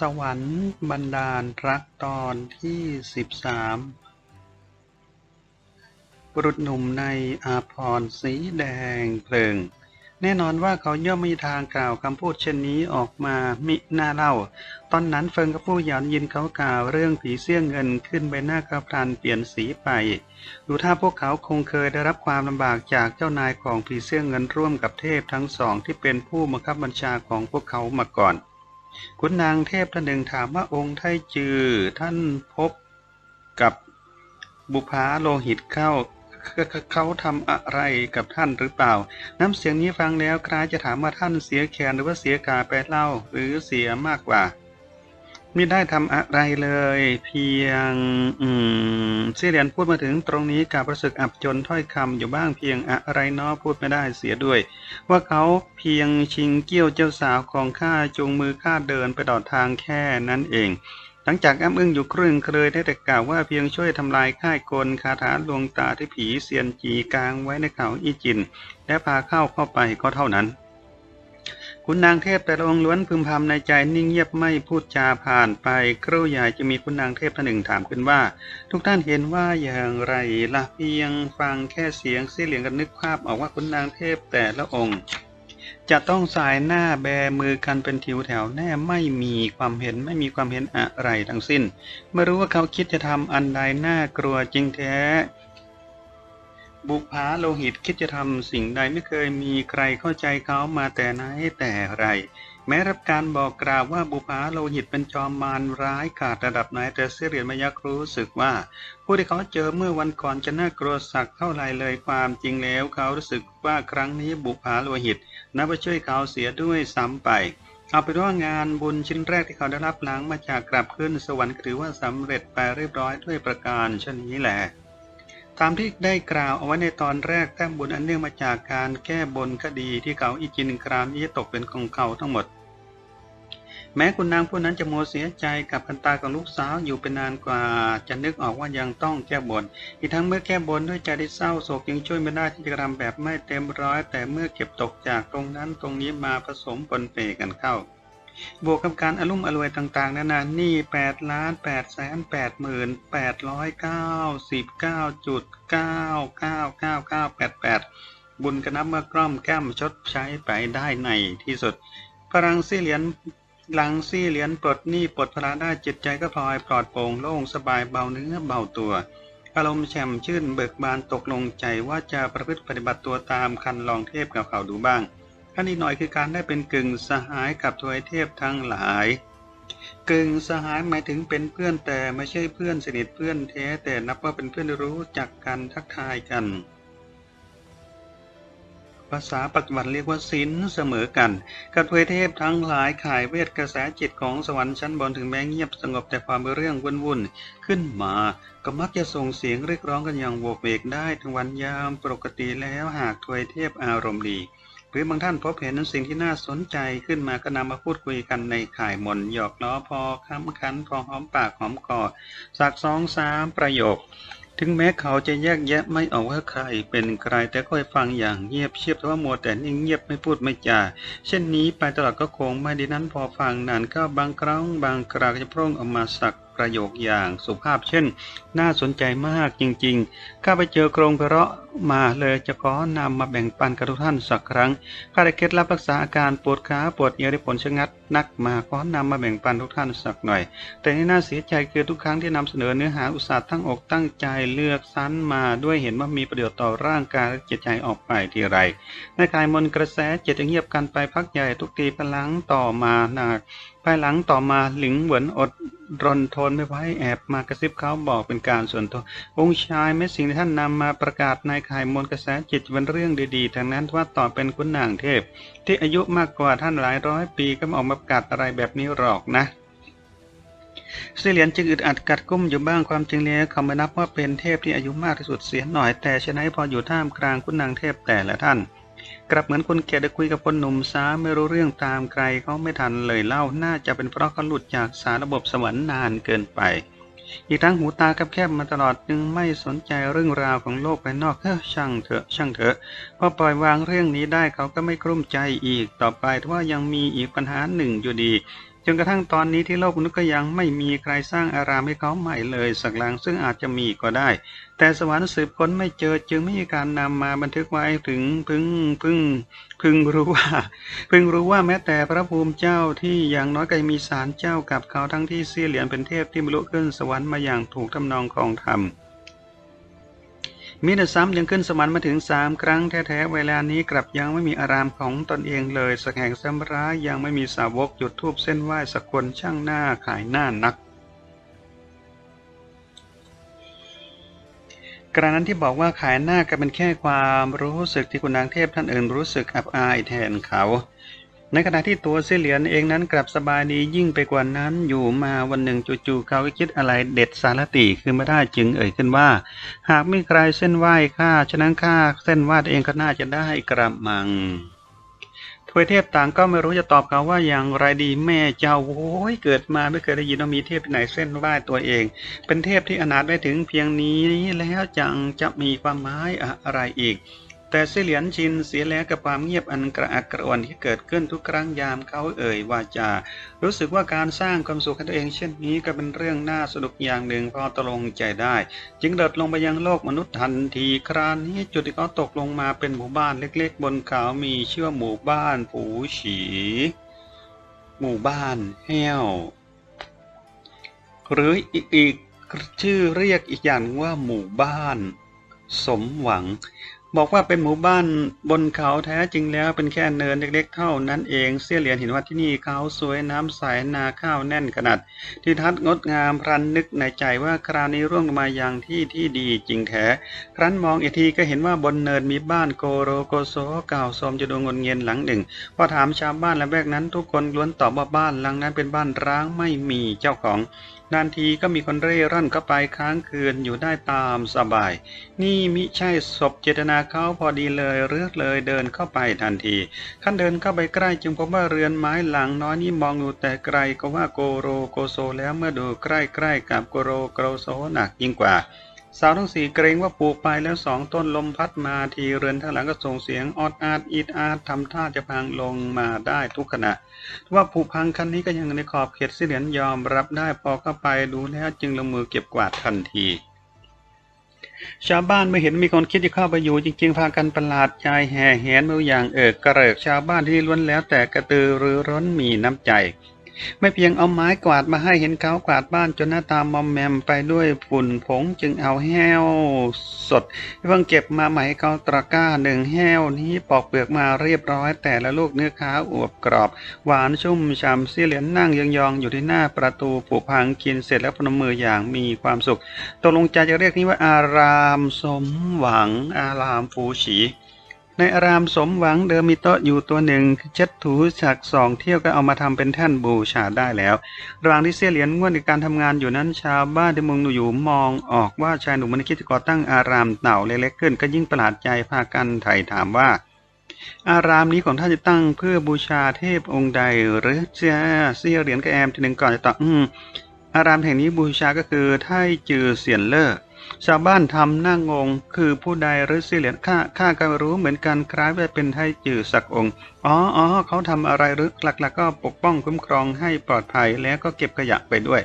สวรรค์บันดาลรักตอนที่สิบสามบุรุษหนุ่มในอาภรณ์สีแดงเพลิง แน่นอนว่าเขาย่อมไม่มีทางกล่าวคำพูดเช่นนี้ออกมามิน่าเล่า ตอนนั้นเฟิงกับผู้หยานยินเขากล่าวเรื่องผีเสื้อเงินขึ้นใบหน้ากระพรันเปลี่ยนสีไป ดูถ้าพวกเขาคงเคยได้รับความลำบากจากเจ้านายของผีเสื้อเงินร่วมกับเทพทั้งสองที่เป็นผู้บังคับบัญชาของพวกเขามาก่อน คุณนางเทพท่านหนึ่งถามว่าองค์ไทจือท่านพบกับบุพาโลหิตเข้าเขาทำทำอะไรกับท่านหรือเปล่า น้ำเสียงนี้ฟังแล้วคล้ายจะถามว่าท่านเสียแขนหรือว่าเสียกาไปเล่า หรือเสียมากกว่า ไม่ได้ทำอะไรเลย เพียง อืมเสีเรียญพูดมาถึงตรงนี้กับรู้สึกอับจนถ้อยคำอยู่บ้างเพียงอะไรเนาะพูดไม่ได้เสียด้วย ว่าเขาเพียงชิงเกี้ยวเจ้าสาวของข้าจูงมือข้าเดินไปตลอดทางแค่นั้นเอง หลังจากอ้ำอึ้งอยู่ครึ่งเคยได้แต่กล่าวว่าเพียงช่วยทำลายค่ายกลคาถาลวงตาที่ผีเซียนจีกลางไว้ในเขาอีจิน และพาเข้าเข้าไปก็เท่านั้น คุณนางเทพแต่ละองค์ล้วนพึมพำในใจนิ่งเงียบไม่พูดจาผ่านไปครู่ใหญ่จะมีคุณนางเทพท่านหนึ่งถามขึ้นว่า ทุกท่านเห็นว่าอย่างไรละเพียงฟังแค่เสียงเสียเหลียงกันนึกภาพออกว่าคุณนางเทพแต่ละองค์ จะต้องสายหน้าแบมือกันเป็นทิวแถวแน่ไม่มีความเห็นไม่มีความเห็นอะไรทั้งสิ้น ไม่รู้ว่าเขาคิดจะทำอันใดน่ากลัวจริงแท้ บุพาโลหิตคิดจะทำสิ่งใดไม่เคยมีใครเข้าใจเขามาแต่ไหนแต่ไร แม้รับการบอกกล่าวว่าบุพาโลหิตเป็นจอมมารร้ายขาดระดับไหนแต่เสเรียนมายักรู้สึกว่า ผู้ที่เขาเจอเมื่อวันก่อนจะน่ากลัวสักเท่าไรเลยความจริงแล้ว เขารู้สึกว่าครั้งนี้บุพาโลหิตนับว่าช่วยเขาเสียด้วยซ้ำไปเอาเป็นว่างานบุญชิ้นแรกที่เขาได้รับหลังมาจากกลับขึ้นสวรรค์ถือว่าสำเร็จไปเรียบร้อยด้วยประการเช่นนี้แหละ ตามที่ได้กล่าวเอาไว้ในตอนแรกแต้มบุญอันเนื่องมาจากการแก้บนคดีที่เขาอีจินครามนี้ตกเป็นของเขาทั้งหมด แม้คุณนางผู้นั้นจะโมเสียใจกับพันตาของลูกสาวอยู่เป็นนานกว่าจะนึกออกว่ายังต้องแก้บน อีกทั้งเมื่อแก้บนด้วยใจที่เศร้าโศกยังช่วยไม่ได้ที่จะทำแบบไม่เต็มร้อย แต่เมื่อเก็บตกจากตรงนั้นตรงนี้มาผสมปนเปกันเข้า บวกกับการอารมุ่มอรวยต่างๆนานานี่8ล้าน8แสน8หมื่น899จุด9999988บุญกระนับเมื่อกล้อมแก้มชดใช้ไปได้ในที่สุด พลังซี่เหรียญหลังซี่เหรียญปลดหนี้ปลดภาระได้จิตใจก็พลอยปลอดโปร่งโล่งสบายเบาเนื้อเบาตัวอารมณ์แช่มชื่นเบิกบานตกลงใจว่าจะประพฤติปฏิบัติตัวตามคันลองเทพกับเขาดูบ้าง ขั้นอีกหน่อยคือการได้เป็นกึ่งสหายกับทวยเทพทั้งหลาย กึ่งสหายหมายถึงเป็นเพื่อนแต่ไม่ใช่เพื่อนสนิทเพื่อนแท้แต่นับว่าเป็นเพื่อนรู้จักกันทักทายกัน ภาษาปัจจุบันเรียกว่าศิลเสมอกัน กับทวยเทพทั้งหลายขายเวทกระแสจิตของสวรรค์ชั้นบนถึงแม้เงียบสงบแต่ความเป็นเรื่องวุ่นๆขึ้นมาก็มักจะส่งเสียงเรียกร้องกันอย่างโวกเวกได้ทั้งวันยามปกติแล้วหากทวยเทพอารมณ์ดี หรือบางท่านพบเห็นสิ่งที่น่าสนใจขึ้นมาก็นำมาพูดคุยกันในข่ายมนหยอกล้อพอค้ำคันพอหอมปากหอมคอสักสองสามประโยค ถึงแม้เขาจะแยกแยะไม่ออกว่าใครเป็นใครแต่ค่อยฟังอย่างเงียบเชียบแต่ว่ามัวแต่นิ่งเงียบไม่พูดไม่จาเช่นนี้ไปตลอดก็คงไม่ดีนั้นพอฟังนานก็บางครั้งบางคราก็จะพร่งออกมาสักประโยคอย่างสุภาพเช่น น่าสนใจมากจริงๆ ข้าไปเจอโครงกระราะมาเลยจะขอนำมาแบ่งปันกับทุกท่านสักครั้ง ข้าได้เคล็ดลับรักษาอาการปวดขาปวดเอวได้ผลชะงัดนักมาขอนำมาแบ่งปันทุกท่านสักหน่อย แต่ที่น่าเสียใจคือทุกครั้งที่นำเสนอเนื้อหาอุตสาห์ตั้งอกตั้งใจเลือกสรรมาด้วยเห็นว่ามีประโยชน์ต่อร่างกายและจิตใจออกไปทีไรในกายมนกระแสจิตเงียบกันไปพักใหญ่ทุกทีพลังต่อมาหนักภายหลังต่อมาหลิงเหวินอดรนทนไม่ไหวแอบมากระซิบเขาบอกเป็นการส่วนตัว องค์ชายแม้สิ่งที่ท่านนำมาประกาศในข่ายมนกระแสจิตเป็นเรื่องดีๆทั้งนั้นว่าต่อเป็นคุณนางเทพ ที่อายุมากกว่าท่านหลายร้อยปีก็ม่ออกมาประกาศอะไรแบบนี้หรอกนะเสียเหลียนจึงอึดอัดกัดกุ้มอยู่บ้างความจริงแล้วเขาไม่นับว่าเป็นเทพที่อายุมากที่สุดเสียหน่อยแต่ฉะนั้นพออยู่ท่ามกลางคุณนางเทพแต่ละท่าน กลับเหมือนคนแก่ได้คุยกับคนหนุ่มสาวไม่รู้เรื่องตามใครเขาไม่ทันเลยเล่าน่าจะเป็นเพราะเขาหลุดจากสารระบบสวรรค์นานเกินไป อีกทั้งหูตากับแคบมาตลอดจึงไม่สนใจเรื่องราวของโลกภายนอกเฮ้ช่างเถอะ ช่างเถอะพอปล่อยวางเรื่องนี้ได้เขาก็ไม่กลุ้มใจอีกต่อไปเพราะว่ายังมีอีกปัญหาหนึ่งอยู่ดี จนกระทั่งตอนนี้ที่โลกมนุษย์ก็ยังไม่มีใครสร้างอารามให้เขาใหม่เลยสักหลังซึ่งอาจจะมีก็ได้ แต่สวรรค์สืบค้นไม่เจอจึงไม่มีการนำมาบันทึกไว้ถึงพึงพึงพึงรู้ว่าพึงรู้ว่าแม้แต่พระภูมิเจ้าที่อย่างน้อยก็ยังมีศาลเจ้ากับเขาทั้งที่เสียเหรียญเป็นเทพที่บรรลุขึ้นสวรรค์มาอย่างถูกทำนองของธรรม มิได้ซ้ำยังขึ้นสวรรค์มาถึงสามครั้งแท้ๆเวลานี้กลับยังไม่มีอารามของตนเองเลย สักแห่งสัมร้ายยังไม่มีสาวกจุดธูปเส้นไหว้สักคนช่างหน้าขายหน้านักกระนั้นที่บอกว่าขายหน้าก็เป็นแค่ความรู้สึกที่คุณนางเทพท่านอื่นรู้สึกอับอายแทนเขา ในขณะที่ตัวเสียเหรียญเองนั้นกลับสบายดียิ่งไปกว่านั้น อยู่มาวันหนึ่งจู่ๆเขาก็คิดอะไรเด็ดสารติขึ้นมาได้จึงเอ่ยขึ้นว่า หากไม่ใครเส้นไหว้ข้าฉะนั้นข้าเส้นวาดเองก็น่าจะได้กระมังทวยเทพต่างก็ไม่รู้จะตอบเขาว่าอย่างไรดีแม่เจ้าโว้ยเกิดมาไม่เคยได้ยินว่ามีเทพที่ไหนเส้นไหว้ตัวเอง เป็นเทพที่อนาถได้ถึงเพียงนี้แล้วจังจะมีความหมายอะไรอีก แต่เสลียนชินเสียแล้วกับความเงียบอันกระอักกระอ่อนที่เกิดขึ้นทุกครั้งยามเขาเอ่ยวาจา รู้สึกว่าการสร้างความสุขให้ตัวเองเช่นนี้ก็เป็นเรื่องน่าสนุกอย่างหนึ่งพอตกลงใจได้ จึงเดินลงไปยังโลกมนุษย์ทันทีคราวนี้จุดที่เขาตกลงมาเป็นหมู่บ้านเล็กๆ บนเขามีชื่อว่าหมู่บ้านผูฉี หมู่บ้านแห้ว หรืออีกชื่อเรียกอีกอย่างว่าหมู่บ้าน สมหวัง บอกว่าเป็นหมู่บ้านบนเขาแท้จริงแล้วเป็นแค่เนินเล็กๆเท่านั้นเองเสี่ยเหรียญเห็นว่าที่นี่เขาสวยน้ำใสนาข้าวแน่นขนาดที่ทัดงดงามพรันนึกในใจว่าคราวนี้ร่วงลงมาอย่างที่ที่ดีจริงแท้ครั้นมองอีกทีก็เห็นว่าบนเนินมีบ้านโกโรโกโซเก่าสมจะดูงนเงียนหลังหนึ่งพอถามชาวบ้านและแวกนั้นทุกคนล้วนตอบว่าบ้านหลังนั้นเป็นบ้านร้างไม่มีเจ้าของ นานทีก็มีคนเร่ร่อนเข้าไปค้างคืนอยู่ได้ตามสบาย นี่มิใช่ศพเจตนาเขาพอดีเลยเรือเลยเดินเข้าไปทันทีขั้นเดินเข้าไปใกล้จึงพบว่าเรือนไม้หลังน้อยนี้มองดูแต่ไกลก็ว่าโกโรโกโซแล้วเมื่อดูใกล้ๆกับโกโรโกโซหนักยิ่งกว่า สาวทั้งสี่เกรงว่าปลูกไปแล้วสองต้นลมพัดมาทีเรือนข้างหลังก็ส่งเสียงออดอาดอีดอาดทำท่าจะพังลงมาได้ทุกขณะ ว่าผูพังคันนี้ก็ยังในขอบเขตสิเหรียญยอมรับได้พอเข้าไปดูแล้วจึงลงมือเก็บกวาดทันที ชาวบ้านเมื่อเห็นมีคนคิดจะเข้าไปอยู่จริงๆพากันประหลาดใจแห่แหนมืออย่างเอิกกระเริกชาวบ้านที่ล้วนแล้วแต่กระตือรือร้นมีน้ำใจ ไม่เพียงเอาไม้กวาดมาให้เห็นเขากวาดบ้านจนหน้าตามอมแมมไปด้วยฝุ่นผงจึงเอาแห้วสดเพิ่งเก็บมาใหม่ให้เขาตะกร้าหนึ่งแห้วนี้ปอกเปลือกมาเรียบร้อย แต่ละลูกเนื้อขาวอวบกรอบ หวานชุ่มฉ่ำเสียเหรียญนั่งยองๆอยู่ที่หน้าประตูผูกพังกินเสร็จแล้วพนมมืออย่างมีความสุขตกลงใจจะเรียกนี้ว่าอารามสมหวังอารามฟูฉี ในอารามสมหวังเดิมมีโต๊ะอยู่ตัวหนึ่งเช็ดถูฉักสองเที่ยวก็เอามาทำเป็นแท่นบูชาได้แล้ว ระหว่างที่เสียเหรียญง่วนในการทำงานอยู่นั้นชาวบ้านที่มุงดูอยู่มองออกว่าชายหนุ่มมันคิดจะก่อตั้งอารามเต่าเล็กๆขึ้น ก็ยิ่งประหลาดใจพากันไถ่ถามว่า อารามนี้ของท่านจะตั้งเพื่อบูชาเทพองค์ใด หรือจะเสียเหรียญกระแอมทีหนึ่งก่อนจะตอบอารามแห่งนี้บูชาก็คือไทจือเสียนเล่อ ชาวบ้านทำหน้างง คือผู้ใดหรือสิเหรียญข้าข้าก็รู้เหมือนกันคล้ายว่าเป็นไทจือสักองค์ อ๋ออ๋อเขาทำอะไรหรือหลัก ๆ ก็ปกป้องคุ้มครองให้ปลอดภัยแล้วก็เก็บขยะไปด้วย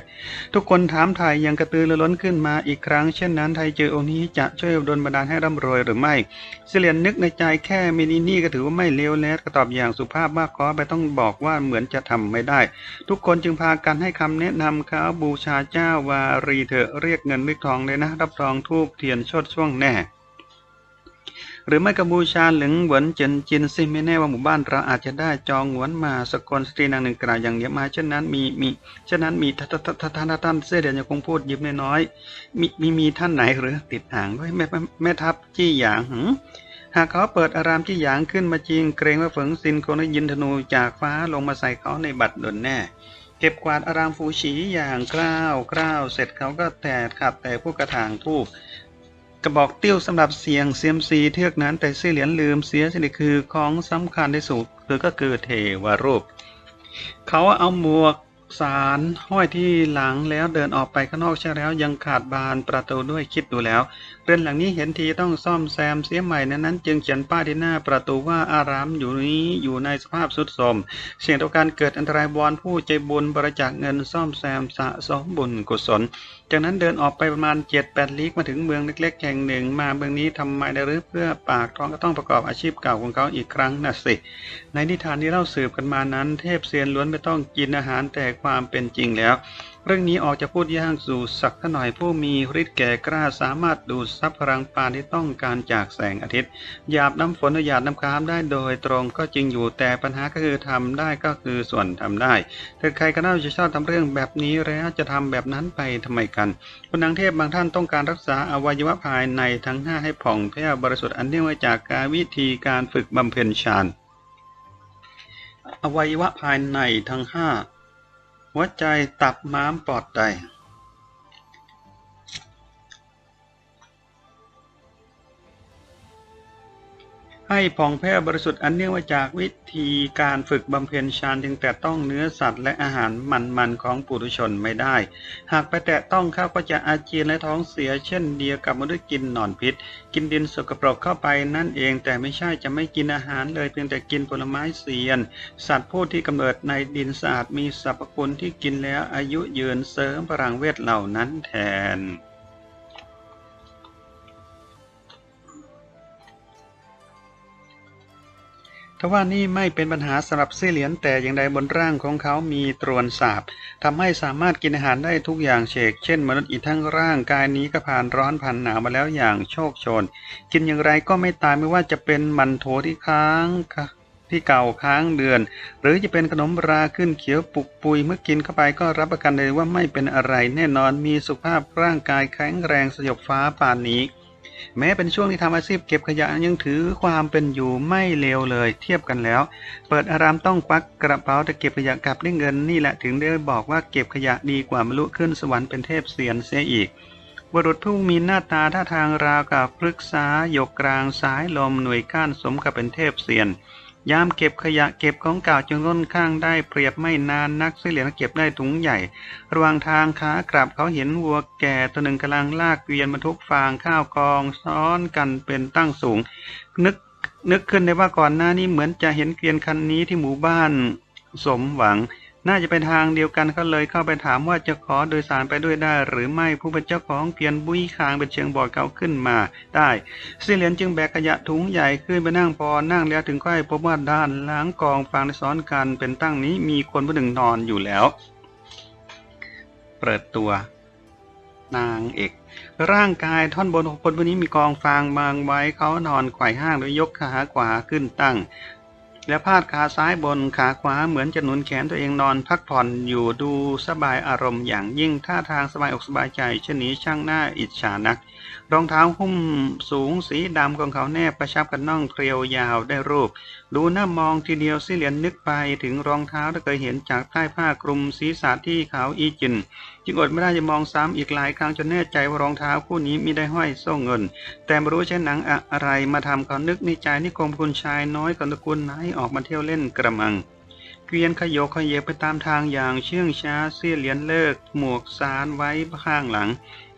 ทุกคนถามไทยยังกระตือรือร้นขึ้นมาอีกครั้ง เช่นนั้นไทยเจอองค์นี้จะช่วยดลบันดาลให้ร่ำรวยหรือไม่สิเหรียญนึกในใจแค่มินินี่ก็ถือว่าไม่เลวแล้วก็ตอบอย่างสุภาพมากขอไปต้องบอกว่าเหมือนจะทำไม่ได้ ทุกคนจึงพากันให้คำแนะนำเขาบูชาเจ้าวารีเถอะเรียกเงินเรียกทองเลยนะ รับรองทูบเทียนชดช่วงแน่ หรือไม่ก็บูชาหลึงเหวินเจินจินซิไม่แน่ว่าหมู่บ้านเราอาจจะได้จองหวนมาสกลสตรีนางหนึ่งกล่าวอย่างเดียวมาเช่นนั้นมีมีเช่นนั้นมีท่านท่านท่านท่านเสเดียวยังคงพูดยิ้มน้อยมีมีมีท่านไหนหรือติดอ่างด้วยแม่แม่ทัพจี้หยางหืหากเขาเปิดอารามที่หยางขึ้นมาจริงเกรงว่าฝงซินคงได้ยินธนูจากฟ้าลงมาใส่เขาในบัดดลแน่เก็บกวาดอารามฟูฉีอย่างกล้าวกล้าวเสร็จเขาก็แต่ขัดแต่ผู้กระถางทูบ กระบอกติ้วสำหรับเสียงเซียมซีเทือกนั้นแต่เสี่ยเหรียญลืมเสียสิคือของสำคัญที่สุดคือก็คือเทวรูป เขาเอาหมวกสารห้อยที่หลังแล้วเดินออกไปข้างนอกใช่แล้วยังขาดบานประตูด้วยคิดดูแล้ว เรือนหลังนี้เห็นทีต้องซ่อมแซมเสียใหม่นั้นนั้น จึงเขียนป้ายที่หน้าประตูว่าอารามอยู่นี้อยู่ในสภาพทรุดโทรมเสี่ยงต่อการเกิดอันตรายบอนผู้ใจบุญบริจาคเงินซ่อมแซมสะสมบุญกุศล จากนั้นเดินออกไปประมาณ7 8ลี้มาถึงเมืองเล็กๆแห่งหนึ่ง มาเมืองนี้ทำไมได้หรือเพื่อปากท้องก็ต้องประกอบอาชีพเก่าของเขาอีกครั้งนะสิ ในนิทานที่เล่าสืบกันมานั้น เทพเซียนล้วนไม่ต้องกินอาหารแต่ความเป็นจริงแล้ว เรื่องนี้ออกจะพูดยากสู่สักขหน่อยผู้มีฤทธิ์แก่กล้าสามารถดูดซับพลังปานที่ต้องการจากแสงอาทิตย์ หยาบน้ำฝนหรือหยาดน้ำค้างได้โดยตรงก็จริงอยู่แต่ปัญหาก็คือทำได้ก็คือส่วนทำได้แต่ใครก็น่าจะชอบทำเรื่องแบบนี้แล้วจะทำแบบนั้นไปทำไมกันคุณนางเทพบางท่านต้องการรักษาอวัยวะภายในทั้งห้าให้ผ่องแผ้วบริสุทธิ์อันเนื่องมาจากการวิธีการฝึกบำเพ็ญฌานอวัยวะภายในทั้งห้า หัวใจ ตับ ม้าม ปอด ไต ให้ผ่องแผ้วบริสุทธิ์อันเนื่องมาจากวิธีการฝึกบำเพ็ญฌานจึงแต่ต้องเนื้อสัตว์และอาหารมันๆของปุถุชนไม่ได้ หากไปแตะต้องเข้าก็จะอาเจียนและท้องเสีย เช่นเดียวกับมนุษย์กินหนอนพิษ กินดินสกปรกเข้าไปนั่นเองแต่ไม่ใช่จะไม่กินอาหารเลยเพียงแต่กินผลไม้เสียน สัตว์ผู้ที่กำเนิดในดินสะอาดมีสรรพคุณที่กินแล้วอายุยืนเสริมพลังเวทเหล่านั้นแทน ทว่านี่ไม่เป็นปัญหาสำหรับเสียเหรียญแต่อย่างใดบนร่างของเขามีตรวนสาบทำให้สามารถกินอาหารได้ทุกอย่างเชกเช่นมนุษย์อีกทั้งร่างกายนี้ก็ผ่านร้อนผ่านหนาวมาแล้วอย่างโชคโชน กินอย่างไรก็ไม่ตายไม่ว่าจะเป็นมันโถที่ค้างที่เก่าค้างเดือน หรือจะเป็นขนมราขึ้นเขียวปุกปุยเมื่อกินเข้าไปก็รับประกันเลยว่าไม่เป็นอะไรแน่นอนมีสุขภาพร่างกายแข็งแรงสยบฟ้าป่านนี้ แม้เป็นช่วงที่ทำอาชีพเก็บขยะยังถือความเป็นอยู่ไม่เลวเลย เทียบกันแล้ว เปิดอารามต้องควักกระเป๋าแต่เก็บขยะกลับได้เงินนี่แหละถึงได้บอกว่าเก็บขยะดีกว่าบรรลุขึ้นสวรรค์เป็นเทพเสียนเสียอีกบุรุษผู้มีหน้าตาท่าทางราวกับพฤกษาหยกกลางสายลมหน่วยก้านสมกับเป็นเทพเสียน ยามเก็บขยะเก็บของเก่าจนร่นข้างได้เปรียบไม่นานนักเสียเหรียญเก็บได้ถุงใหญ่ ระหว่างทางขากลับเขาเห็นวัวแก่ตัวหนึ่งกำลังลากเกวียนบรรทุกฟางข้าวกองซ้อนกันเป็นตั้งสูง นึกนึกขึ้นได้ว่าก่อนหน้านี้เหมือนจะเห็นเกวียนคันนี้ที่หมู่บ้านสมหวัง น่าจะเป็นทางเดียวกันเขาเลยเข้าไปถามว่าจะขอโดยสารไปด้วยได้ หรือไม่ผู้เป็นเจ้าของเกวียนบุ้ยคางเป็นเชิงบอดเขาขึ้นมา ได้เสียเหรียญจึงแบกขยะถุงใหญ่ขึ้นไปนั่งพอนั่งแล้วถึงค่อยพบว่าด้านหลังกองฟางในซ้อนกันเป็นตั้งนี้มีคนผู้หนึ่งนอนอยู่แล้ว เปิดตัวนางเอกร่างกายท่อนบนของคนผู้นี้มีกองฟางบางไว้เขานอนไขว่ห้างโดยยกขาขวาขึ้นตั้ง และพาดขาซ้ายบนขาขวาเหมือนจะหนุนแขนตัวเองนอนพักผ่อนอยู่ดูสบายอารมณ์อย่างยิ่งท่าทางสบายอกสบายใจเช่นนี้ช่างหน้าอิจฉานัก รองเท้าหุ้มสูงสีดำของเขาแนบประชับกันน่องเครียวยาวได้รูปดูหน้ามองทีเดียวสิเหรียญนึกไปถึงรองเท้าที่เคยเห็นจากใต้ผ้าคลุมศีรษะที่ขาวอีจิน จึงอดไม่ได้จะมองซ้ำอีกหลายครั้งจนแน่ใจว่ารองเท้าคู่นี้มิได้ห้อยโซ่เงิน แต่ไม่รู้ใช้หนังอะไรมาทำเขานึกในใจนิคมคุณชายน้อยกับตะกูลไหนออกมาเที่ยวเล่นกระมังเกวียนขยโยขยเยไปตามทางอย่างเชื่องช้าเสี้ยเหรียญเลิก หมวกสารไว้ข้างหลัง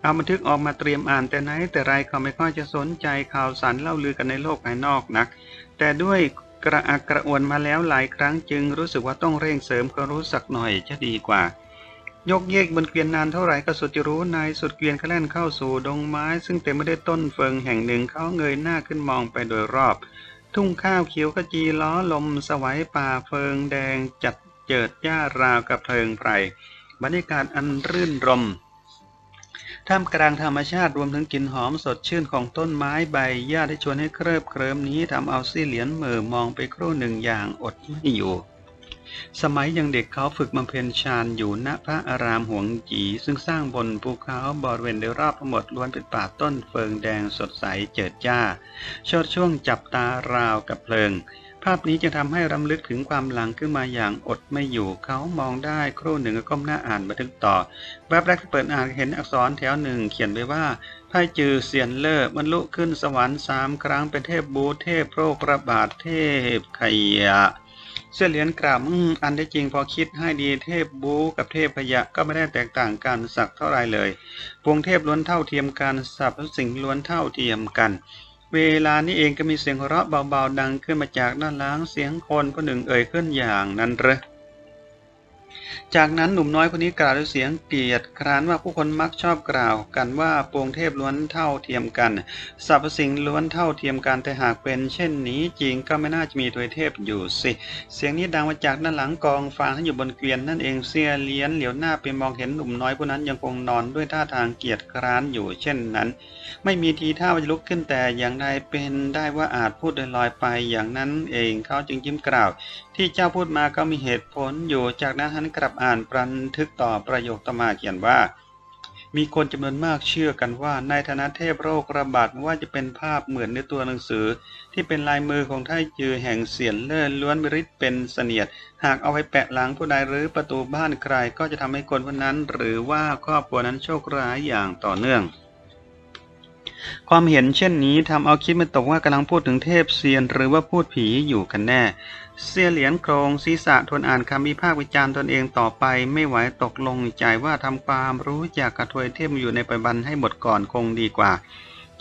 เอาบันทึกออกมาเตรียมอ่านแต่ไหนแต่ไรเขาไม่ค่อยจะสนใจข่าวสารเล่าลือกันในโลกภายนอกนัก แต่ด้วย กระอักกระอ่วนมาแล้วหลายครั้งจึงรู้สึกว่าต้องเร่งเสริมความรู้สักหน่อยจะดีกว่า ยกเยกบนเกวียนนานเท่าไหร่ก็สุดจะรู้นายสุดเกวียนก็แล่นเข้าสู่ดงไม้ ซึ่งเต็มไปด้วยต้นเฟิงแห่งหนึ่งเขาเงยหน้าขึ้นมองไปโดยรอบ ทุ่งข้าวเขียวขจีล้อลมสวัยป่าเฟิงแดงจัดเจิดหญ้าราวกับเพลิงไพรบรรยากาศอันรื่นรม ท่ามกลางธรรมชาติรวมถึงกลิ่นหอมสดชื่นของต้นไม้ใบหญ้าที่ชวนให้เคลิบเคลิ้มนี้ทำเอาซี่เหรียญเหม่อมองไปครู่หนึ่งอย่างอดไม่อยู่ สมัยยังเด็กเขาฝึกบำเพ็ญฌานอยู่ณพระอารามหวงจีซึ่งสร้างบนภูเขาบริเวณโดยรอบทั้งหมดล้วนเป็นป่าต้นเฟิงแดงสดใสเจิดจ้าชดช่วงจับตาราวกับเพลิงาพนี้จะทำให้รำลึกถึงความหลังขึ้นมาอย่างอดไม่อยู่ เขามองได้ครู่หนึ่งก็ก้มหน้าอ่านบันทึกต่อแวบแรกที่เปิดอ่านเห็นอักษรแถวหนึ่งเขียนไว้ว่าไพ่จือเสียนเล่อบรรลุขึ้นสวรรค์สามครั้งเป็นเทพบูเทพโรคระบาดเทพขยะเสื้อเหรียญกล่าวอืมอันที่จริงพอคิดให้ดีเทพบูกับเทพพยะก็ไม่ได้แตกต่างกันสักเท่าไรเลยปวงเทพล้วนเท่าเทียมกันสรรพสิ่งล้วนเท่าเทียมกัน เวลานี้เองก็มีเสียงหัวเราะเบาๆดังขึ้นมาจากด้านหลังเสียงคนคนหนึ่งเอ่ยขึ้นอย่างนั้นเหรอ จากนั้นหนุ่มน้อยคนนี้กล่าวด้วยเสียงเกลียดคร้านว่าผู้คนมักชอบกล่าวกันว่าปวงเทพล้วนเท่าเทียมกันสรรพสิ่งล้วนเท่าเทียมกันแต่หากเป็น เช่นนี้จริงก็ไม่น่าจะมีทวยเทพอยู่สิ เสียงนี้ดังมาจากด้านหลังกองฟางที่อยู่บนเกวียนนั่นเองเสียเลี้ยนเหลียวหน้าไปมองเห็นหนุ่มน้อยผู้นั้นยังคงนอนด้วยท่าทางเกียจคร้านอยู่เช่นนั้น ไม่มีทีท่าว่าจะลุกขึ้นแต่อย่างใดเป็นได้ว่าอาจพูดลอยๆไปอย่างนั้นเองเขาจึงยิ้มกล่าว ที่เจ้าพูดมาก็มีเหตุผลอยู่จากนั้นท่านกลับอ่านบันทึกต่อประโยคต่อมาเขียนว่า มีคนจำนวนมากเชื่อกันว่า ในฐานะเทพโรคระบาดว่าจะเป็นภาพเหมือนในตัวหนังสือ ที่เป็นลายมือของท่านจือแห่งเสียนเลื่อนล้วนบริษเป็นเสนียด หากเอาไปแปะหลังผู้ใดหรือประตูบ้านใครก็จะทำให้คนคนนั้น หรือว่าครอบครัวนั้นโชคร้ายอย่างต่อเนื่องความเห็นเช่นนี้ทำเอาคิดไม่ตกว่ากำลังพูดถึงเทพเซียนหรือว่าพูดผีอยู่กันแน่ เสียเหรียญโครงศีรษะทวนอ่านคำวิพากษ์วิจารณ์ตนเองต่อไป ไม่ไหวตกลงใจว่าทำความรู้จักกระถวยเทพมอยู่ในปัจจุบันให้หมดก่อนคงดีกว่า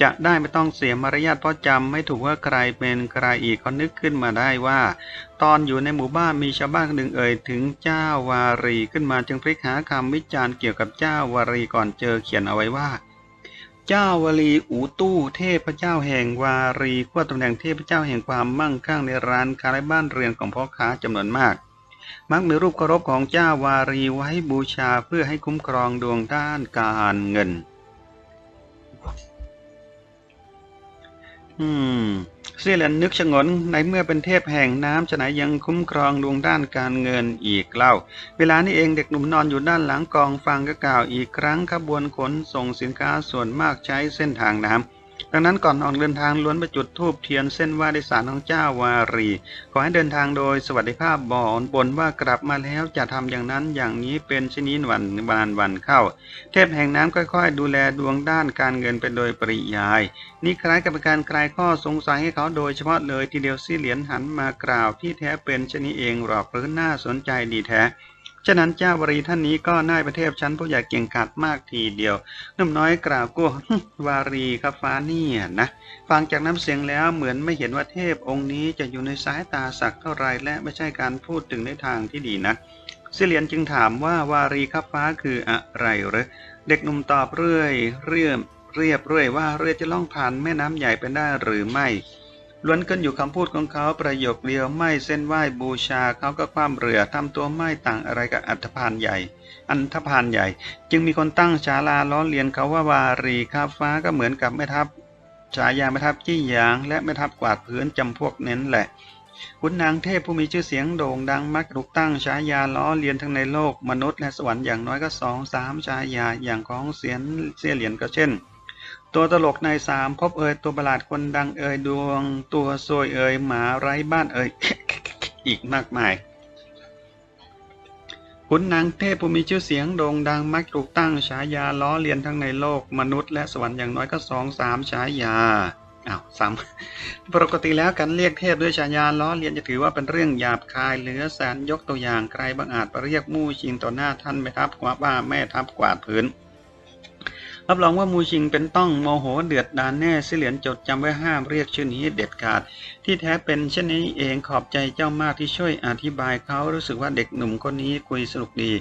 จะได้ไม่ต้องเสียมารยาทเพราะจำไม่ถูกว่าใครเป็นใครอีกเขานึกขึ้นมาได้ว่า ตอนอยู่ในหมู่บ้านมีชาวบ้านคนหนึ่งเอ่ยถึงเจ้าวารีขึ้นมาจึงพลิกหาคำวิจารณ์เกี่ยวกับเจ้าวารีก่อนเจอเขียนเอาไว้ว่า เจ้าวลีอูตู้เทพเจ้าแห่งวารีขั้วตำแหน่งเทพเจ้าแห่งความมั่งคั่งในร้านค้าและบ้านเรือนของพ่อค้าจำนวนมาก มักมีรูปเคารพของเจ้าวารีไว้บูชาเพื่อให้คุ้มครองดวงด้านการเงิน อืมเสี่ยเหลินนึกชงนในเมื่อเป็นเทพแห่งน้ำฉะไหนยังคุ้มครองดวงด้านการเงินอีกเล่า เวลานี้เองเด็กหนุ่มนอนอยู่ด้านหลังกองฟังก็กล่าวอีกครั้งขบวนขนส่งสินค้าส่วนมากใช้เส้นทางน้ำ ดังนั้นก่อนออกเดินทางล้วนไปจุดธูปเทียนเส้นว่าในสารของเจ้าวารี ขอให้เดินทางโดยสวัสดิภาพบ่อนบนว่ากลับมาแล้วจะทำอย่างนั้นอย่างนี้เป็นชนิดวันวันวันเข้า เทพแห่งน้ำค่อยๆ ดูแลดวงด้านการเงินเป็นโดยปริยาย นี่คล้ายกับเป็นการคลายข้อสงสัยให้เขาโดยเฉพาะเลยทีเดียวซี่เหรียญหันมากล่าวที่แท้เป็นชนิดเองหรอกหรือน่าสนใจดีแท้ ฉะนั้นเจ้าวรีท่านนี้ก็น่ายประเทพชั้นผู้ใหญ่เก่งกาจมากทีเดียวนุ่มน้อยกล่าวกู้วารีครับฟ้าเนี่ยนะฟังจากน้ำเสียงแล้วเหมือนไม่เห็นว่าเทพองค์นี้จะอยู่ในสายตาสักเท่าไรและไม่ใช่การพูดถึงในทางที่ดีนะเสลียนจึงถามว่าวารีครับฟ้าคืออะไรหรือเด็กหนุ่มตอบเรื่อยเรียบเรียบเรื่อยว่าเรือจะล่องผ่านแม่น้ำใหญ่ไปได้หรือไม่ ล้วนกันอยู่คำพูดของเขาประโยคเดียวไม่เส้นไหว้บูชาเขาก็คว่ำเรือทำตัวไม่ต่างอะไรกับอัฐพานใหญ่ อันธพานใหญ่ จึงมีคนตั้งฉาลาล้อเลียนเขาว่าวารีคาฟ้าก็เหมือนกับแม่ทัพฉายาแม่ทัพจี้หยาง และแม่ทัพกวาดพื้นจำพวกเน้นแหละขุนนางเทพผู้มีชื่อเสียงโด่งดังมักถูกตั้งฉายาล้อเลียนทั้งในโลกมนุษย์และสวรรค์อย่างน้อยก็สองสามฉายาอย่างของเสียนเสียเหรียญก็เช่น ตัวตลกในสามพบเอ่ยตัวประหลาดคนดังเอ่ยดวง ตัวซวยเอ่ยหมาไร้บ้านเอ่ยอีกมากมายขุนนางเทพผู้มีชื่อเสียงโด่งดังมักถูกตั้งฉายาล้อเลียนทั้งในโลกมนุษย์และสวรรค์อย่างน้อยก็สองสามฉายาอ้าวซ้ำปกติแล้วการเรียกเทพด้วยฉายาล้อเลียนจะถือว่าเป็นเรื่องหยาบคายเหลือแสนยกตัวอย่างใครบางอาจไปเรียกมู่ชิงต่อหน้าท่านไหมครับว่าว่าแม่ทัพกวาดพื้น รับรองว่ามูชิงเป็นต้องโมโหเดือดดานแน่เสเหลียนจดจำไว้ห้ามเรียกชื่อนี้เด็ดขาด ที่แท้เป็นเช่นนี้เองขอบใจเจ้ามากที่ช่วยอธิบายเขารู้สึกว่าเด็กหนุ่มคนนี้คุยสนุกดี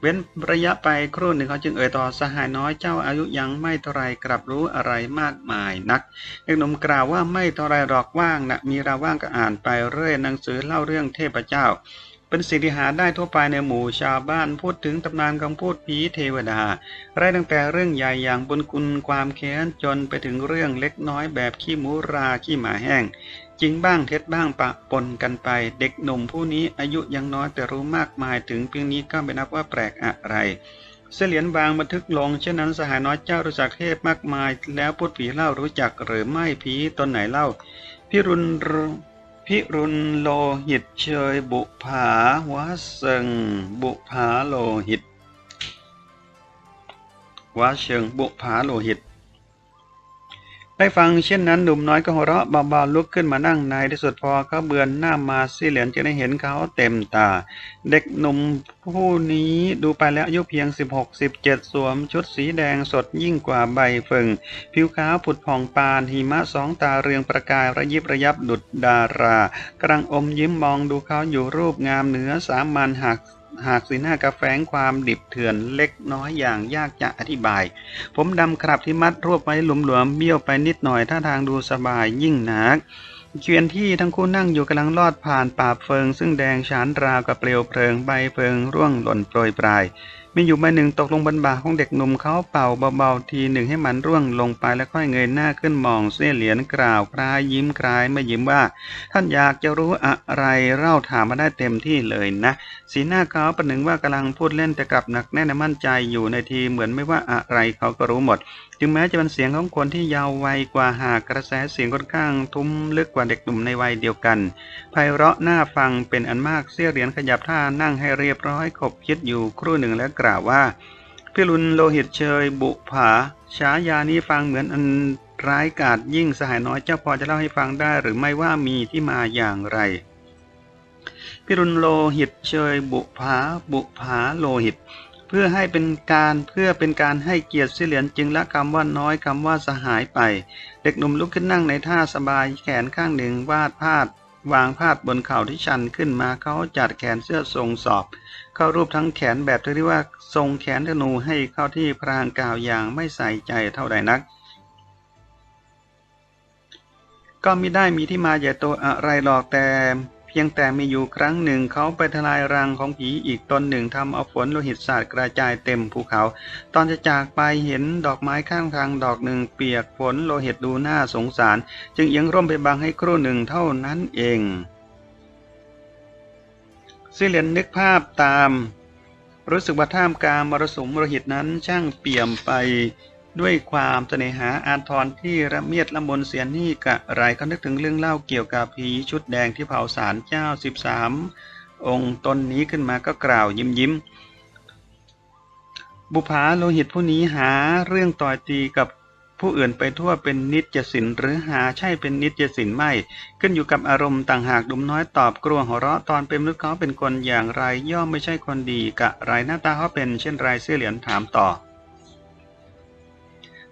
เว้นระยะไปครู่หนึ่งเขาจึงเอ่ยต่อสหายน้อยเจ้าอายุยังไม่เท่าไรกลับรู้อะไรมากมายนักเด็กหนุ่มกล่าวว่าไม่เท่าไรหรอกว่างนะมีราว่างก็อ่านไปเรื่อยหนังสือเล่าเรื่องเทพเจ้า เป็นสิ่งที่หาได้ทั่วไปในหมู่ชาวบ้านพูดถึงตำนานคำพูดผีเทวดาไล่ตั้งแต่เรื่องใหญ่อย่างบุญคุณความแค้นจนไปถึงเรื่องเล็กน้อยแบบขี้หมูราขี้หมาแห้ง จริงบ้างเท็จบ้างปะปนกันไป เด็กหนุ่มผู้นี้อายุยังน้อยแต่รู้มากมายถึงเพียงนี้ก็ไม่นับว่าแปลกอะไรเสลียนบางบันทึกลงเช่นนั้นสหายน้อยเจ้ารู้จักเทพมากมาย แล้วพูดผีเล่ารู้จักหรือไม่ผีตนไหนเล่าพิรุณ พิรุณโลหิตเชยบุผาวะเซิงบุผาโลหิตวะเชิงบุผาโลหิต ได้ฟังเช่นนั้นหนุ่มน้อยก็หัวเราะเบาๆลุกขึ้นมานั่งในที่สุดพอเขาเบือนหน้ามาซี่เหลียนจะได้เห็นเขาเต็มตา เด็กหนุ่มผู้นี้ดูไปแล้วอายุเพียง 16-17 สวมชุดสีแดงสดยิ่งกว่าใบเฟิงผิวขาวผุดผ่องปานหิมะสองตาเรืองประกายระยิบระยับดุดดารากำลังอมยิ้มมองดูเขาอยู่รูปงามเหนือสามัญหาก หากสีหน้ากระแฝงความดิบเถื่อนเล็กน้อยอย่างยากจะอธิบาย ผมดำครับที่มัดรวบไว้หลุมหลวมเบี้ยวไปนิดหน่อยท่าทางดูสบายยิ่งนักเกวียนที่ทั้งคู่นั่งอยู่กำลังลอดผ่านป่าเฟิง ซึ่งแดงฉานราวกับเปลวเพลิงใบเฟิงร่วงหล่นโปรยปลาย มีอยู่ใบหนึ่งตกลงบนบ่าของเด็กหนุ่มเขาเป่าเบาๆทีหนึ่งให้มันร่วงลงไปแล้วค่อยเงยหน้าขึ้นมองเสี้ยเหรียญกล่าวคลายยิ้มคลายไม่ยิ้มว่า ท่านอยากจะรู้อะไรเล่าถามมาได้เต็มที่เลยนะ สีหน้าเขาประหนึ่งว่ากำลังพูดเล่นแต่กลับหนักแน่นมั่นใจอยู่ในทีเหมือนไม่ว่าอะไรเขาก็รู้หมดถึงแม้จะเป็นเสียงของคนที่ยาววัยกว่าหากกระแสเสียงค่อนข้างทุ้มลึกกว่าเด็กหนุ่มในวัยเดียวกันไพเราะหน่าฟังเป็นอันมากเสี้ยเหรียญขยับท่านั่งให้เรียบร้อยขบคิดอยู่ครู่หนึ่งแล้วกล่าวว่าพี่ลุนโลหิตเชยบุผาฉายานี้ฟังเหมือนอันร้ายกาจยิ่งสหายน้อยเจ้าพอจะเล่าให้ฟังได้หรือไม่ว่ามีที่มาอย่างไรพี่รุนโลหิตเชยบุผาบุผาโลหิต เพื่อให้เป็นการเพื่อเป็นการให้เกียรติเสียเหรียญจึงละคำว่าน้อยคำว่าสหายไป เด็กหนุ่มลุกขึ้นนั่งในท่าสบายแขนข้างหนึ่งวาดพาดวางพาดบนเข่าที่ชันขึ้นมาเขาจัดแขนเสื้อทรงสอบ เข้ารูปทั้งแขนแบบที่เรียกว่าทรงแขนธนูให้เข้าที่พรางกล่าวอย่างไม่ใส่ใจเท่าใดนัก ก็ไม่ได้มีที่มาใหญ่โตอะไรหรอกแต่ เพียงแต่มีอยู่ครั้งหนึ่งเขาไปทลายรังของผีอีกตนหนึ่งทำเอาฝนโลหิตสาดกระจายเต็มภูเขา ตอนจะจากไปเห็นดอกไม้ข้างทางดอกหนึ่งเปียกฝนโลหิตดูน่าสงสาร จึงเอียงร่มไปบังให้ครู่หนึ่งเท่านั้นเอง ซิเลนนึกภาพตาม รู้สึกว่าท่ามกลางมรสุมโลหิตนั้นช่างเปี่ยมไปด้วยความเสน่หาอาทรที่ระเมียดละมนเสียนี่กะไรก็นึกถึงเรื่องเล่าเกี่ยวกับผีชุดแดงที่เผาสารเจ้าสิบสามองค์ตนนี้ขึ้นมาก็กล่าวยิ้มยิ้ม บุภาโลหิตผู้นี้หาเรื่องต่อยตีกับ ผู้อื่นไปทั่วเป็นนิจสินหรือหาใช่เป็นนิจสินไม่ ขึ้นอยู่กับอารมณ์ต่างหากดุมน้อยตอบกลัวหัวเราะตอนเป็นมนุษย์เขาเป็นคนอย่างไรย่อมไม่ใช่คนดีกะไรหน้าตาเขาเป็นเช่นไรเสื้อเหรียญถามต่อ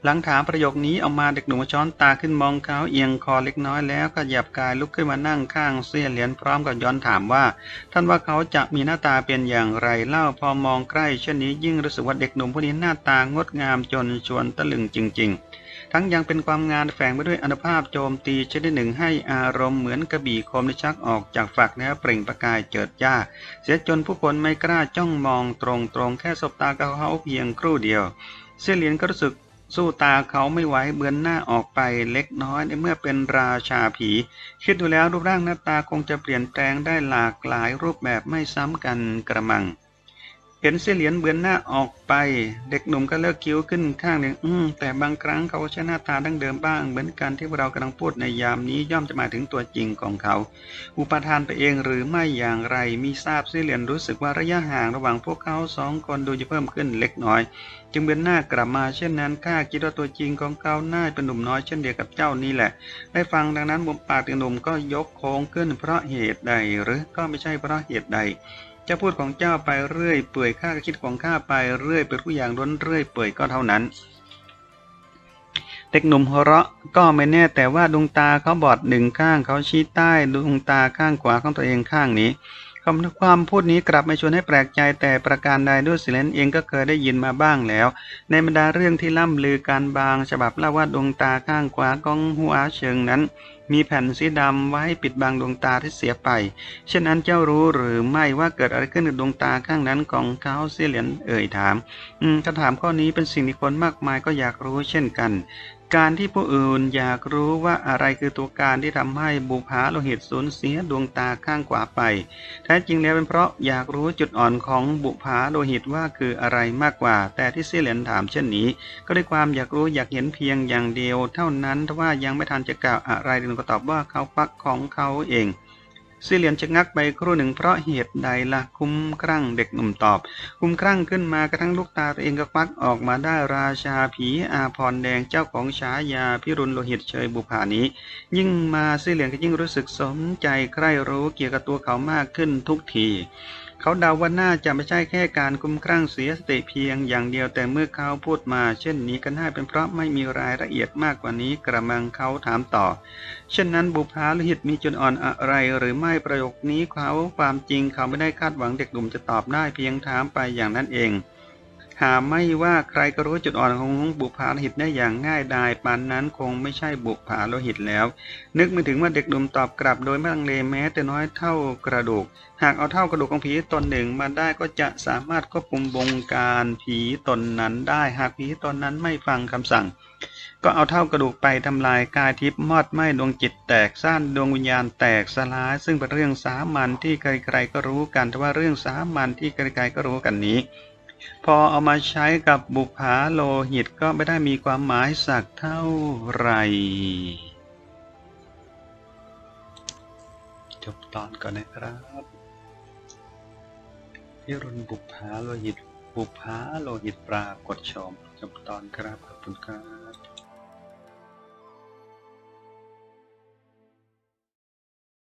หลังถามประโยคนี้ออกมาเด็กหนุ่มช้อนตาขึ้นมองเขาเอียงคอเล็กน้อยแล้วก็หยับกายลุกขึ้นมานั่งข้างเสี้ยเหรียญพร้อมกับย้อนถามว่า ท่านว่าเขาจะมีหน้าตาเป็นอย่างไรเล่าพอมองใกล้เช่นนี้ยิ่งรู้สึกว่าเด็กหนุ่มผู้นี้หน้าตางดงามจนชวนตะลึงจริง ๆ ทั้งยังเป็นความงานแฝงไปด้วยอนุภาพโจมตีชนิดหนึ่งให้อารมณ์เหมือนกระบี่คมที่ชักออกจากฝักแล้วเปล่งประกายเจิดจ้า เสียจนผู้คนไม่กล้าจ้องมองตรงๆ แค่สบตากับเขาเพียงครู่เดียว เสียเหรียญก็รู้สึกสู้ตาเขาไม่ไหวเบือนหน้าออกไปเล็กน้อยในเมื่อเป็นราชาผี คิดดูแล้วรูปร่างหน้าตาคงจะเปลี่ยนแปลงได้หลากหลายรูปแบบไม่ซ้ำกันกระมัง เห็นเสี่ยเหรียญเบือนหน้าออกไป เด็กหนุ่มก็เลิกคิ้วขึ้นข้างหนึ่งอืมแต่บางครั้งเขาใช้หน้าตาดั้งเดิมบ้าง เหมือนกันที่เรากำลังพูดในยามนี้ย่อมจะหมายถึงตัวจริงของเขา อุปทานไปเองหรือไม่อย่างไรมีทราบเสี่ยเหรียญรู้สึกว่าระยะห่างระหว่างพวกเขาสองคนดูจะเพิ่มขึ้นเล็กน้อย จึงเบือนหน้ากลับมาเช่นนั้นข้าคิดว่าตัวจริงของเขาหน่าเป็นหนุ่มน้อยเช่นเดียวกับเจ้านี่แหละ ได้ฟังดังนั้นมุมปากหนุ่มก็ยกโค้งขึ้น เพราะเหตุใดหรือก็ไม่ใช่เพราะเหตุใด เจ้าพูดของเจ้าไปเรื่อยเปื่อยข้าก็คิดของข้าไปเรื่อยเป็นผู้อย่างล้นเรื่อยเปื่อยก็เท่านั้น เด็กหนุ่มหัวเราะก็ไม่แน่แต่ว่าดวงตาเขาบอดหนึ่งข้างเขาชี้ใต้ดวงตาข้างขวาของตัวเองข้างนี้คำความพูดนี้กลับไม่ชวนให้แปลกใจแต่ประการใดด้วยสิเลนเองก็เคยได้ยินมาบ้างแล้ว ในบรรดาเรื่องที่ล่ำลือการบางฉบับเล่าว่าดวงตาข้างขวาของหัวเชิงนั้น มีแผ่นสีดำไว้ปิดบังดวงตาที่เสียไป เช่นนั้นเจ้ารู้หรือไม่ว่าเกิดอะไรขึ้นกับดวงตาข้างนั้นของเขาเสียเหรียญเอ่ยถาม อืมคำถามข้อนี้เป็นสิ่งที่คนมากมายก็อยากรู้เช่นกัน การที่ผู้อื่นอยากรู้ว่าอะไรคือตัวการที่ทำให้บุพาโลหิตสูญเสียดวงตาข้างขวาไป แท้จริงแล้วเป็นเพราะอยากรู้จุดอ่อนของบุพาโลหิตว่าคืออะไรมากกว่า แต่ที่เสียเหรียญถามเช่นนี้ ก็ด้วยความอยากรู้อยากเห็นเพียงอย่างเดียว เท่านั้นทว่ายังไม่ทันจะกล่าวอะไรเลยก็ตอบว่าเขาปักของเขาเอง ซีเหลียนชะงักไปครู่หนึ่งเพราะเหตุใดละ่ะคุ้มครั่งเด็กหนุ่มตอบ คุ้มครั่งขึ้นมากระทั่งลูกตาตัวเองก็ควักออกมาได้ราชาผีอาพรแดงเจ้าของฉายาพิรุณโลหิตเชยบุภานี้ ยิ่งมาซีเหลียนก็ยิ่งรู้สึกสมใจใคร่รู้เกี่ยวกับตัวเขามากขึ้นทุกที เขาเดาว่าน่าจะไม่ใช่แค่การคุ้มครั่งเสียสติเพียงอย่างเดียวแต่เมื่อเขาพูดมา เช่นนี้ก็น่าเป็นเพราะไม่มีรายละเอียดมากกว่านี้กระมังเขาถามต่อ เช่นนั้นบุพาลหิตมีจุดอ่อนอะไรหรือไม่ประโยคนี้เขาความจริงเขาไม่ได้คาดหวังเด็กหนุ่มจะตอบได้เพียงถามไปอย่างนั้นเอง หาไม่ว่าใครก็รู้จุดอ่อนของบุพาโลหิตได้อย่างง่ายดายปานนั้นคงไม่ใช่บุพาโลหิตแล้ว นึกไม่ถึงว่าเด็กหนุ่มตอบกลับโดยไม่ลังเลแม้แต่น้อยเท่ากระดูก หากเอาเท่ากระดูกของผีตนหนึ่งมาได้ก็จะสามารถควบคุมบงการผีตนนั้นได้ หากผีตนนั้นไม่ฟังคำสั่ง ก็เอาเท่ากระดูกไปทำลายกายทิพย์มอดไหม้ดวงจิตแตกซ่านดวงวิญญาณแตกสลายซึ่งเป็นเรื่องสามัญที่ใครๆก็รู้กันแต่ว่าเรื่องสามัญที่ใครๆก็รู้กันนี้ พอเอามาใช้กับบุภาโลหิตก็ไม่ได้มีความหมายสักเท่าไหร่จบตอนก่อนนะครับพิรุณบุภาโลหิต บุภาโลหิตปรากฏชม จบตอนครับขอบคุณครับ